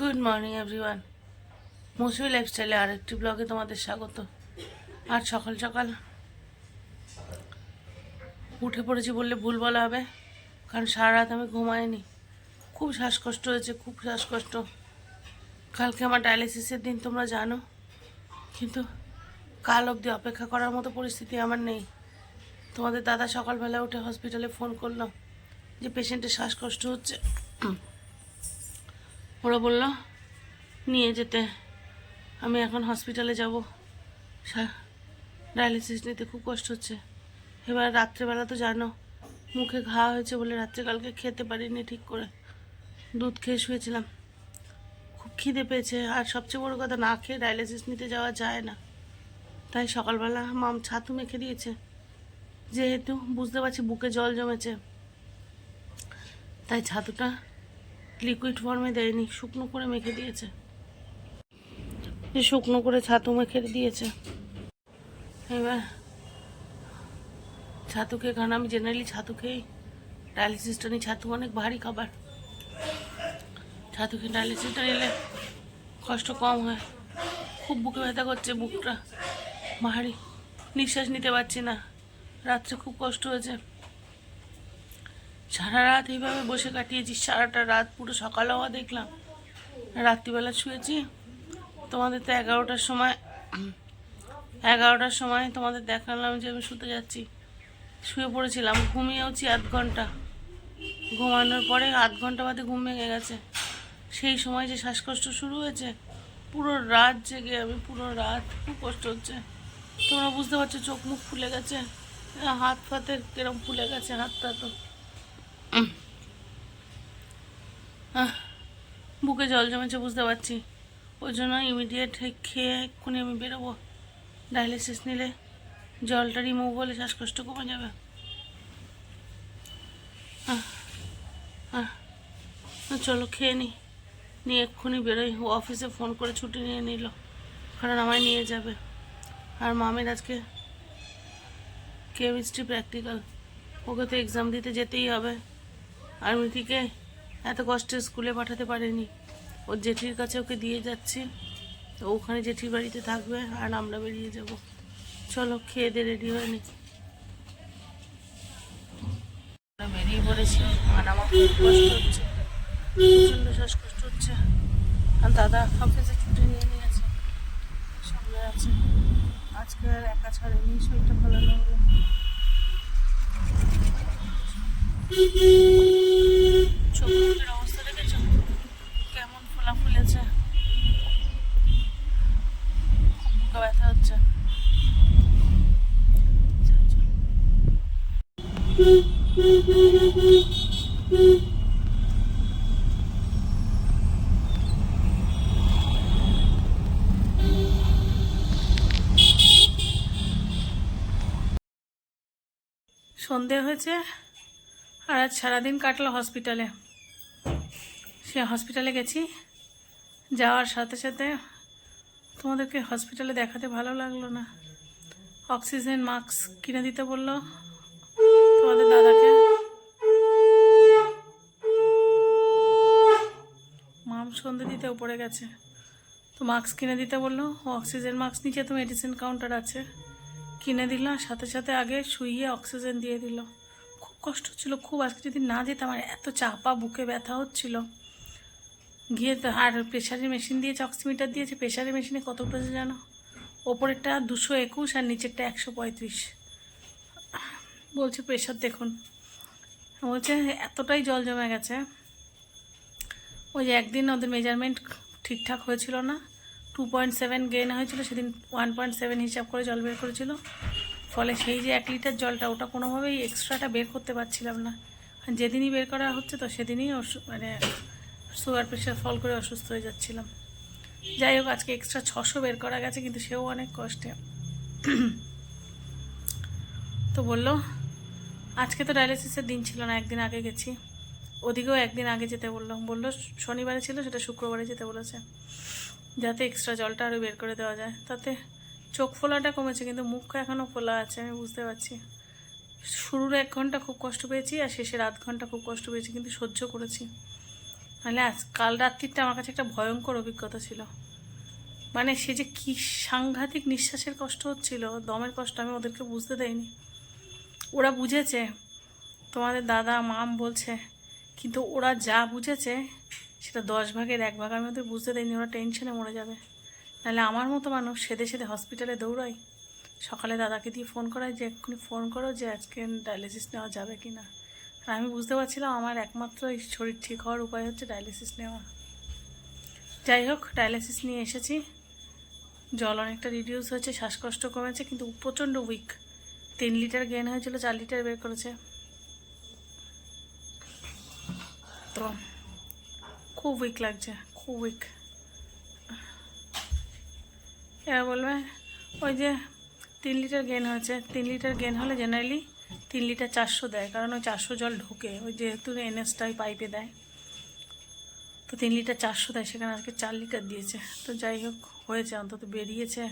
Good morning everyone মৌসুমি লাইফস্টাইলে আরেকটি ব্লগে তোমাদের স্বাগত। আর সকাল সকাল উঠে পড়েছি বললে ভুল বলা হবে, কারণ সারা রাত আমি ঘুমাইনি। খুব শ্বাসকষ্ট হয়েছে, খুব শ্বাসকষ্ট। কালকে আমার ডায়ালিসিসের দিন, তোমরা জানো। কিন্তু কাল অবধি অপেক্ষা করার মতো পরিস্থিতি আমার নেই। তোমাদের দাদা সকালবেলা উঠে হসপিটালে ফোন করল যে পেশেন্টের শ্বাসকষ্ট হচ্ছে। ওরা বলল, নিয়ে যেতে। আমি এখন হসপিটালে যাব। ডায়ালিসিস নিতে খুব কষ্ট হচ্ছে। এবার রাত্রেবেলা তো জানো, মুখে ঘা হয়েছে বলে রাত্রে কালকে খেতে পারিনি ঠিক করে। দুধ খেয়ে শুয়েছিলাম। খুব খিদে পেয়েছে। আর সবচেয়ে বড় কথা, না খেয়ে ডায়ালিসিস নিতে যাওয়া যায় না। তাই সকালবেলা মাম ছাতু মেখে দিয়েছে। যেহেতু বুঝতে পারছি, বুকে জল জমেছে। তাই ছাতুটা লিকুইড ফর্মে দেয়নি, শুকনো করে মেখে দিয়েছে। শুকনো করে ছাতু মেখে দিয়েছে। এবার ছাতু খেয়ে, কারণ আমি জেনারেলি ছাতু খেয়েই ডায়ালিসিসটা নিই। ছাতু অনেক ভারী খাবার। ছাতু খেয়ে ডায়ালিসিসটা নিলে কষ্ট কম হয়। খুব বুকে ব্যথা করছে, বুকটা ভারী। নিঃশ্বাস নিতে পারছি না। রাত্রে খুব কষ্ট হয়েছে। সারা রাত এইভাবে বসে কাটিয়েছি, সারাটা রাত পুরো সকাল হওয়া দেখলাম। রাত্রিবেলা শুয়েছি, তোমাদের তো এগারোটার সময় এগারোটার সময় তোমাদের দেখালাম যে আমি শুতে যাচ্ছি। শুয়ে পড়েছিলাম, ঘুমিয়েওছি আধ ঘণ্টা। ঘুমানোর পরে আধ ঘণ্টা বাদে ঘুম ভেঙে গেছে। সেই সময় যে শ্বাসকষ্ট শুরু হয়েছে, পুরো রাত জেগে আমি পুরো রাত খুব কষ্ট হচ্ছে। তোমরা বুঝতে পারছ, চোখ মুখ ফুলে গেছে, হাত ফাতের কিরম ফুলে গেছে হাতটা তো। বুকে জল জমেছে, বুঝতে পারছি। ওই জন্য ইমিডিয়েট খেয়ে এক্ষুনি আমি বেরোবো। ডায়ালিসিস নিলে জলটা রিমুভ হলে শ্বাসকষ্ট কমে যাবে। চলো খেয়ে নি। নিয়ে এক্ষুনি বেরোই। অফিসে ফোন করে ছুটি নিয়ে নিল। কারণ আমায় নিয়ে যাবে। আর মামের আজকে কেমিস্ট্রি প্র্যাকটিক্যাল ওকে তো এক্সাম দিতে যেতেই হবে। আর মিটিকে এত কষ্টে স্কুলে পাঠাতে পারেনি। ওর জেঠির কাছে ওকে দিয়ে যাচ্ছি। তো ওখানে জেঠির বাড়িতে থাকবে আর আমরা বেরিয়ে যাব। চলো, খেয়ে দিয়ে রেডি হয়ে নি। বেরিয়ে পড়েছি। আর আমার খুব কষ্ট হচ্ছে। প্রচণ্ড শ্বাসকষ্ট হচ্ছে। আর দাদা অফিসে ছুটি নিয়ে নিয়েছে। সামনে আছে। আজকে আর একা ছাড়েনি, শরীরটা ভালো লাগবে অবস্থা কেমন ফোলা ফুলেছে সন্ধে হয়েছে আর আজ সারাদিন কাটলো হসপিটালে। সে হসপিটালে গেছি। যাওয়ার সাথে সাথে তোমাদেরকে হসপিটালে দেখাতে ভালো লাগল না। অক্সিজেন মাস্ক কিনে দিতে বলল তোমাদের দাদাকে। মাম সন্ধে দিতে উপরে গেছে। তো মাস্ক কিনে দিতে বলল অক্সিজেন মাস্ক নিচে তো মেডিসিন কাউন্টার আছে। কিনে দিলাম সাথে সাথে আগে শুইয়ে অক্সিজেন দিয়ে দিল। খুব কষ্ট হচ্ছিল, খুব আজকে যদি না যেতাম, আর এত চাপা বুকে ব্যথা হচ্ছিল। তো, আর প্রেশারের মেশিন দিয়েছে অক্সিমিটার দিয়েছে প্রেশারের মেশিনে কত উঠেছে জানো? ওপরেরটা দুশো একুশ আর নিচেরটা একশো পঁয়ত্রিশ। বলছে প্রেশার দেখুন। বলছে এতটাই জল জমে গেছে। ওই যে একদিন ওদের মেজারমেন্ট ঠিকঠাক হয়েছিল না। টু পয়েন্ট সেভেন গেন হয়েছিল, সেদিন ওয়ান পয়েন্ট সেভেন হিসাব করে জল বের করেছিল। ফলে সেই যে এক লিটার জলটা, ওটা কোনোভাবেই এক্সট্রাটা বের করতে পারছিলাম না। যেদিনই বের করা হচ্ছে তো সেদিনই মানে সুগার প্রেশার ফল করে অসুস্থ হয়ে যাচ্ছিলাম। যাই হোক, আজকে এক্সট্রা ছশো বের করা গেছে, কিন্তু সেও অনেক কষ্টে। তো বলল, আজকে তো ডায়ালিসিসের দিন ছিল না, একদিন আগে গেছি। ওদিকেও একদিন আগে যেতে বলল বলল, শনিবারে ছিল, সেটা শুক্রবারে যেতে বলেছে। যাতে এক্সট্রা জলটা আরও বের করে দেওয়া যায়। তাতে চোখ ফোলাটা কমেছে, কিন্তু মুখ এখনও ফোলা আছে, আমি বুঝতে পারছি। শুরুর এক ঘণ্টা খুব কষ্ট পেয়েছি, আর শেষের আধ ঘণ্টা খুব কষ্ট পেয়েছি, কিন্তু সহ্য করেছি। মানে আজ, কাল রাত্রিটা আমার কাছে একটা ভয়ঙ্কর অভিজ্ঞতা ছিল। মানে সে যে কী সাংঘাতিক নিঃশ্বাসের কষ্ট হচ্ছিল, দমের কষ্ট আমি ওদেরকে বুঝতে দেইনি। ওরা বুঝেছে, তোমাদের দাদা, মাম বলছে, কিন্তু ওরা যা বুঝেছে, সেটা দশ ভাগের এক ভাগ আমি ওদের বুঝতে দেয়নি ওরা টেনশনে মরে যাবে। নাহলে আমার মতো মানুষ সেদে সেদে হসপিটালে দৌড়াই সকালে দাদাকে দিয়ে ফোন করাই যে, এক্ষুনি ফোন করো যে আজকে ডায়ালিসিস নেওয়া যাবে কি না আর আমি বুঝতে পারছিলাম আমার একমাত্র এই শরীর ঠিক হওয়ার উপায় হচ্ছে ডায়ালিসিস নেওয়া। যাই হোক ডায়ালিসিস নিয়ে এসেছি। জল অনেকটা রিডিউস হয়েছে, শ্বাসকষ্ট কমেছে, কিন্তু প্রচণ্ড উইক তিন লিটার গেন হয়েছিল, চার লিটার বের করেছে। তো, খুব উইক লাগছে, খুব উইক এরা বলবে, ওই যে তিন লিটার গেন হয়েছে, তিন লিটার গেন হলে জেনারেলি তিন লিটার চারশো দেয়, কারণ ওই চারশো জল ঢোকে। ওই যেহেতু এনএসটাই পাইপে দেয়। তো তিন লিটার চারশো দেয়, সেখানে আজকে চার লিটার দিয়েছে। তো যাই হোক, হয়েছে, অন্তত বেরিয়েছে।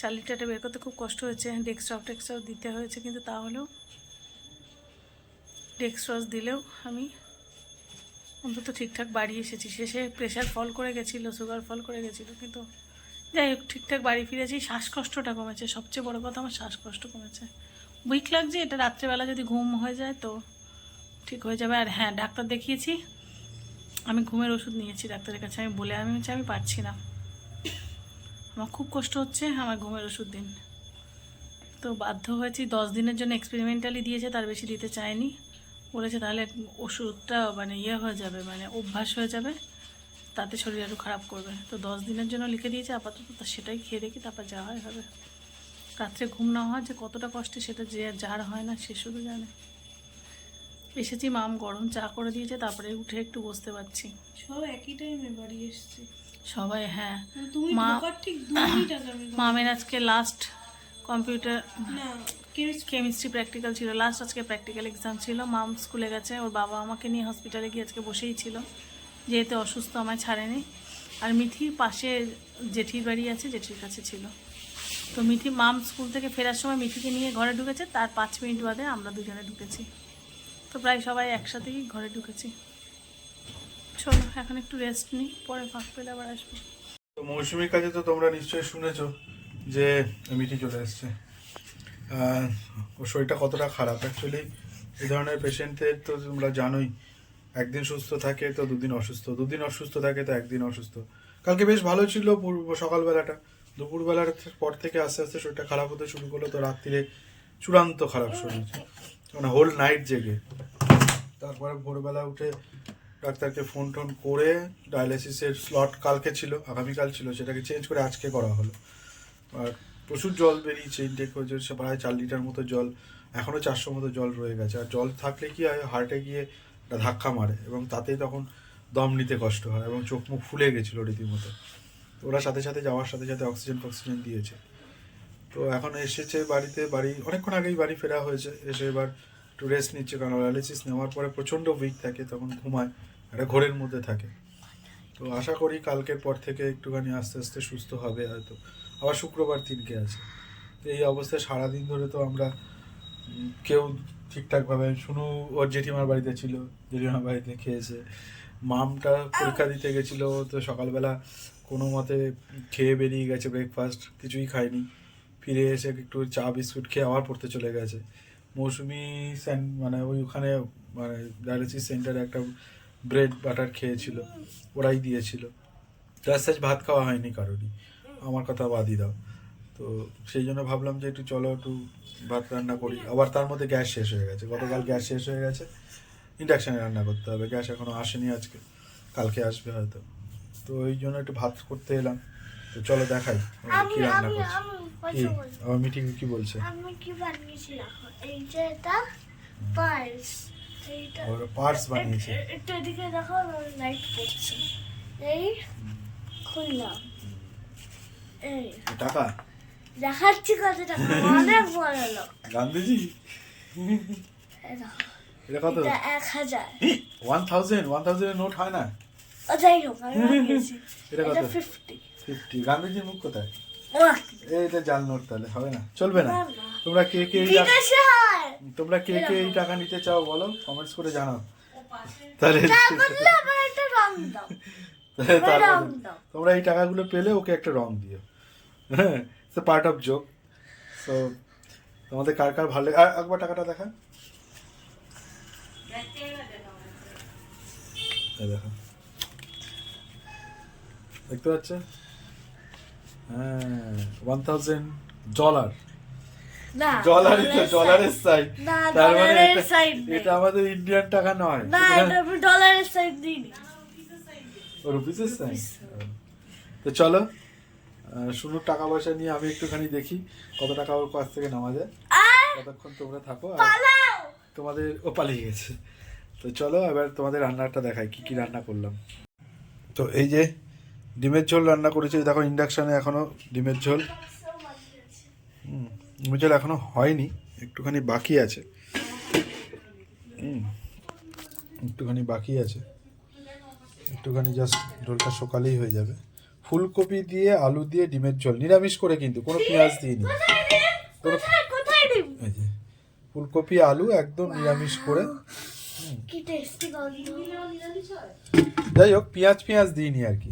চার লিটারটা বের করতে খুব কষ্ট হয়েছে। ডেক্সট্রপ টেক্সট্রপ দিতে হয়েছে, কিন্তু তাহলেও ডেক্সট্রস দিলেও আমি অন্তত ঠিকঠাক বাড়ি এসেছি। শেষে প্রেশার ফল করে গেছিল সুগার ফল করে গেছিল, কিন্তু যাই হোক, ঠিকঠাক বাড়ি ফিরেছি। শ্বাসকষ্টটা কমেছে। সবচেয়ে বড় কথা, আমার শ্বাসকষ্ট কমেছে। উইক লাগছে, এটা রাত্রেবেলা যদি ঘুম হয়ে যায় তো ঠিক হয়ে যাবে। আর হ্যাঁ ডাক্তার দেখিয়েছি, আমি ঘুমের ওষুধ নিয়েছি ডাক্তারের কাছে, আমি বলে, আমি আমি পারছি না। আমার খুব কষ্ট হচ্ছে আমার ঘুমের ওষুধ দিন। তো বাধ্য হয়েছি, দশ দিনের জন্য এক্সপেরিমেন্টালি দিয়েছে, তার বেশি দিতে চায়নি বলেছে, তাহলে ওষুধটা মানে ইয়ে হয়ে যাবে মানে অভ্যাস হয়ে যাবে, তাতে শরীর আরও খারাপ করবে। তো দশ দিনের জন্য লিখে দিয়েছে, আপাতত সেটাই খেয়ে দেখি, তারপর যা হয় হবে। রাত্রে ঘুম না হওয়া যে কতটা কষ্টে সেটা যে যার হয় না সে শুধু জানে। এসেছি মাম গরম চা করে দিয়েছে তারপরে উঠে একটু বসতে পারছি। সব একই টাইমে বাড়ি এসছে। সবাই হ্যাঁ। মা- ঢোকার ঠিক দু মিনিট আগে আমি মামের আজকে লাস্ট কম্পিউটার কেমিস্ট্রি প্র্যাকটিক্যাল ছিল। লাস্ট আজকে প্র্যাকটিক্যাল এক্সাম ছিল। মাম স্কুলে গেছে। ওর বাবা আমাকে নিয়ে হসপিটালে গিয়ে আজকে বসেই ছিল। যেহেতু অসুস্থ আমায় ছাড়েনি। আর মিঠি পাশে জেঠির বাড়ি আছে জেঠির কাছে ছিল। তো মিঠি মাম স্কুল থেকে ফেরার সময় মিঠিকে নিয়ে ঘরে ঢুকেছে, তার পাঁচ মিনিট বাদে আমরা দুজনে ঢুকেছি। তো প্রায় সবাই একসাথেই ঘরে ঢুকেছি। চলো, এখন একটু রেস্ট নিই, পরে ফাঁক পেলে আবার আসব। তো মৌসুমীর কাছে তো তোমরা নিশ্চয়ই শুনেছো যে মিঠি চলে এসছে। ওর শরীরটা কতটা খারাপ? অ্যাকচুয়ালি এই ধরনের পেশেন্টদের তো তোমরা জানোই, একদিন সুস্থ থাকে তো দুদিন অসুস্থ দুদিন অসুস্থ থাকে তো একদিন অসুস্থ। কালকে বেশ ভালো ছিল পূর্ব সকালবেলাটা। দুপুরবেলার পর থেকে আস্তে আস্তে শরীরটা খারাপ হতে শুরু করল, তো রাত্রিরে চূড়ান্ত খারাপ শরীর। মানে হোল নাইট জেগে। তারপরে ভোরবেলা উঠে ডাক্তারকে ফোন টোন করে ডায়ালিসিসের স্লট কালকে ছিল, আগামীকাল ছিল, সেটাকে চেঞ্জ করে আজকে করা হলো। আর প্রচুর জল বেরিয়েছে ইনটেক হয়েছে প্রায় চার লিটার মতো জল এখনও চারশো মতো জল রয়ে গেছে। আর জল থাকলে কি হয় হার্টে গিয়ে ধাক্কা মারে এবং তাতেই তখন দম নিতে কষ্ট হয় এবং চোখ মুখ ফুলে গেছিল রীতিমতো। ওরা সাথে সাথে যাওয়ার সাথে সাথে অক্সিজেন ফক্সিজেন দিয়েছে। তো এখন এসেছে বাড়িতে, বাড়ি, অনেকক্ষণ আগেই বাড়ি ফেরা হয়েছে, এসে এবার একটু রেস্ট নিচ্ছে, কারণ ডায়ালিসিস নেওয়ার পরে প্রচণ্ড উইক থাকে, তখন ঘুমায়, একটা ঘোরের মধ্যে থাকে। তো আশা করি কালকের পর থেকে একটুখানি আস্তে আস্তে সুস্থ হবে হয়তো। আবার শুক্রবার তিনকে আছে। তো এই অবস্থায় সারাদিন ধরে তো আমরা কেউ ঠিকঠাকভাবে, শুনু, ওর জেঠিমার বাড়িতে ছিল, জেঠিমার বাড়িতে খেয়েছে। মামটা পরীক্ষা দিতে গেছিল, তো সকালবেলা কোনো মতে খেয়ে বেরিয়ে গেছে ব্রেকফাস্ট কিছুই খায়নি ফিরে এসে একটু চা, বিস্কুট খেয়ে আবার পড়তে চলে গেছে। মৌসুমি সেন মানে ওই ওখানে মানে ডায়ালিসিস সেন্টারে একটা ব্রেড বাটার খেয়েছিল। ওরাই দিয়েছিল। তার সাজ ভাত খাওয়া হয়নি কারোরই। আমার কথা বাদই দাও। তো সেই জন্য ভাবলাম যে একটু চলো, একটু ভাত রান্না করি। আবার তার মধ্যে গ্যাস শেষ হয়ে গেছে। গতকাল গ্যাস শেষ হয়ে গেছে। ইন্ডাকশানে রান্না করতে হবে। গ্যাস এখনও আসেনি আজকে। কালকে আসবে হয়তো। তো ওই জন্য একটু ভাত করতে এলাম। তো চলো দেখাই কি রান্না করছি। আমার মিটিং কি বলছে? আমি কি বানিয়েছিলাম এই যে এটা পার্স এইটা ওর পার্স বানিয়েছে। একটু এদিকে দেখো লাইট পড়ছে এই খুললাম এই। টাকা? দেখাচ্ছি কত টাকা। অনেক বড় লোক। গান্ধীজি? এটা কত? এক হাজার। One thousand one thousand note হয় না? ও যাই হোক এটা কত? ফিফটি ফিফটি গান্ধীজির মুখ কোথায়? এইটা জাল নোট তাহলে হবে না চলবে না। তোমরা কে কে এই টাকা- বিদেশে তোমরা কে কে এই টাকা নিতে চাও বলো কমেন্টস করে জানাও। তাহলে তা তোমরা এই টাকাগুলো পেলে ওকে একটা রং দিও। হ্যাঁ পার্ট অফ জোক সো তোমাদের কার কার ভালো আর একবার টাকাটা দেখা দেখো। দেখতে পাচ্ছ হ্যাঁ ওয়ান থাউজেন্ড ডলার ডলারই তো ডলারের সাইড তার মানে এটা- side নেই। এটা আমাদের ইন্ডিয়ান টাকা নয়। না এটা ডলারের সাইড দিইনি। রুপিসের সাইন তো চলো শুনুর টাকা পয়সা নিয়ে আমি একটুখানি দেখি কত টাকা ওর কাছ থেকে নামা যায়। কতক্ষণ তোমরা থাকো আর তোমাদের ও পালিয়ে গেছে। তো চলো এবার তোমাদের রান্নাটা দেখাই কি কি রান্না করলাম। তো এই যে ডিমের ঝোল রান্না করেছি। দেখো ইন্ডাকশানে এখনও ডিমের ঝোল। হুম, ডিমের ঝোল এখনও হয়নি একটুখানি বাকি আছে। হুম, একটুখানি বাকি আছে। একটুখানি জাস্ট ঝোলটা সকালেই হয়ে যাবে। ফুলকপি দিয়ে আলু দিয়ে ডিমের ঝোল। নিরামিষ করে কিন্তু কোনো পেঁয়াজ দিইনি। কোনো ফুলকপি আলু একদম নিরামিষ করে। যাই হোক পেঁয়াজ পেঁয়াজ দিইনি আর কি।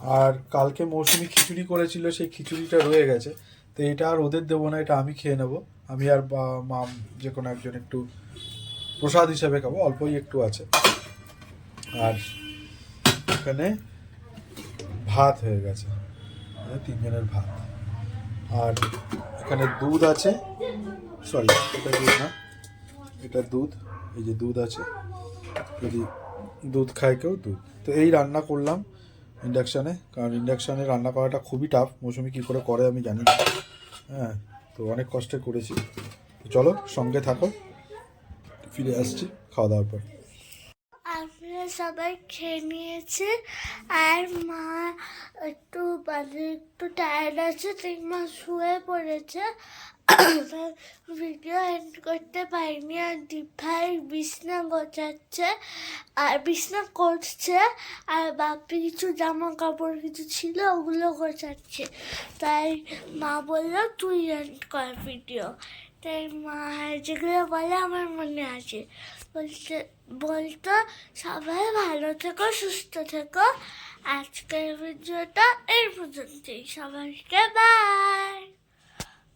আর কালকে মৌসুমি খিচুড়ি করেছিল, সেই খিচুড়িটা রয়ে গেছে। তো এটা আর ওদের দেবো না, এটা আমি খেয়ে নেব। আমি আর মা যে কোনো একজন একটু প্রসাদ হিসেবে খাব, অল্পই একটু আছে। আর এখানে ভাত হয়ে গেছে। তিনজনের ভাত। আর এখানে দুধ আছে। সরি এটা না। এটা দুধ, এই যে দুধ আছে। যদি দুধ খায় কেউ, দুধ। তো এই রান্না করলাম। ইন্ডাকশানে কারণ ইন্ডাকশানে রান্না করাটা খুবই টাফ মৌসুমি কী করে করে আমি জানি হ্যাঁ তো অনেক কষ্টে করেছি। চলো, সঙ্গে থাকো। ফিরে আসছি খাওয়া দাওয়ার পর। আমরা সবাই খেয়ে নিয়েছে। আর মা একটু মানে একটু টায়ার্ড আছে, তাই মা শুয়ে পড়েছে। ভিডিও এন্ড করতে পারিনি আর দীপাই বিছনা গোছাচ্ছে, আর বিছনা করছে, আর বাপি কিছু জামা কাপড় কিছু ছিল ওগুলো গোছাচ্ছে। তাই মা বলল, তুই এন্ড কর ভিডিও তাই মা যেগুলো বলে আমার মনে আছে। বলতে বলতো, সবাই ভালো থেকো, সুস্থ থেকো। আজকের ভিডিওটা এই পর্যন্তই। সবাইকে বাই